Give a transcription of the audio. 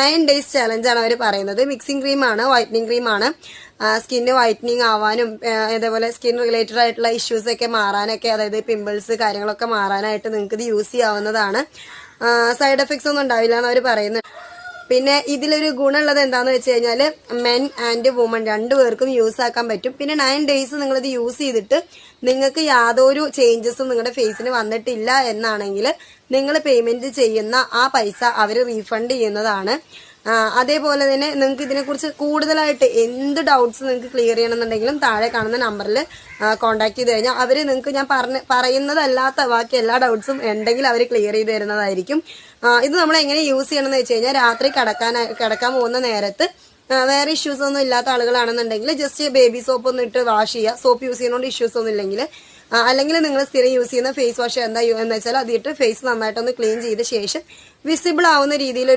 Nine days ആണ് അവർ പറയുന്നത്. Mixing ക്രീമാണ് വൈറ്റനിങ് ക്രീമാണ് സ്കിന്ന് വൈറ്റനിങ് ആവാനും അതേപോലെ സ്കിൻ റിലേറ്റഡ് ആയിട്ടുള്ള ഇഷ്യൂസ് ഒക്കെ മാറാനൊക്കെ അതായത് പിമ്പിൾസ് കാര്യങ്ങളൊക്കെ മാറാനായിട്ട് നിങ്ങൾക്ക് ഇത് യൂസ് ചെയ്യാവുന്നതാണ് സൈഡ് എഫക്ട്സ് ഒന്നും ഉണ്ടാവില്ല എന്ന് അവർ പറയുന്നത്. പിന്നെ ഇതിലൊരു ഗുണമുള്ളത് എന്താന്ന് വെച്ച് കഴിഞ്ഞാൽ മെൻ ആൻഡ് വുമൺ രണ്ടുപേർക്കും യൂസ് ആക്കാൻ പറ്റും. പിന്നെ നയൻ ഡേയ്സ് നിങ്ങളിത് യൂസ് ചെയ്തിട്ട് നിങ്ങൾക്ക് യാതൊരു ചേഞ്ചസും നിങ്ങളുടെ ഫേസിന് വന്നിട്ടില്ല എന്നാണെങ്കിൽ നിങ്ങൾ പേയ്മെന്റ് ചെയ്യുന്ന ആ പൈസ അവർ റീഫണ്ട് ചെയ്യുന്നതാണ്. അതേപോലെ തന്നെ നിങ്ങൾക്ക് ഇതിനെക്കുറിച്ച് കൂടുതലായിട്ട് എന്ത് ഡൗട്ട്സ് നിങ്ങൾക്ക് ക്ലിയർ ചെയ്യണമെന്നുണ്ടെങ്കിലും താഴെ കാണുന്ന നമ്പറിൽ കോൺടാക്ട് ചെയ്ത് കഴിഞ്ഞാൽ അവർ നിങ്ങൾക്ക് ഞാൻ പറഞ്ഞ പറയുന്നതല്ലാത്ത ബാക്കി എല്ലാ ഡൗട്ട്സും ഉണ്ടെങ്കിൽ അവർ ക്ലിയർ ചെയ്ത് തരുന്നതായിരിക്കും. ഇത് നമ്മൾ എങ്ങനെ യൂസ് ചെയ്യണമെന്ന് വെച്ച് കഴിഞ്ഞാൽ രാത്രി കിടക്കാൻ കിടക്കാൻ പോകുന്ന നേരത്ത് വേറെ ഇഷ്യൂസ് ഒന്നും ഇല്ലാത്ത ആളുകളാണെന്നുണ്ടെങ്കിൽ ജസ്റ്റ് ബേബി സോപ്പ് ഒന്ന് ഇട്ട് വാഷ് ചെയ്യുക. സോപ്പ് യൂസ് ചെയ്യുന്നതുകൊണ്ട് ഇഷ്യൂസ് ഒന്നും ഇല്ലെങ്കിൽ അല്ലെങ്കിൽ നിങ്ങൾ സ്ഥിരം യൂസ് ചെയ്യുന്ന ഫേസ് വാഷ് എന്താ എന്ന് വെച്ചാൽ അതിട്ട് ഫേസ് നന്നായിട്ടൊന്ന് ക്ലീൻ ചെയ്ത ശേഷം വിസിബിൾ ആവുന്ന രീതിയിൽ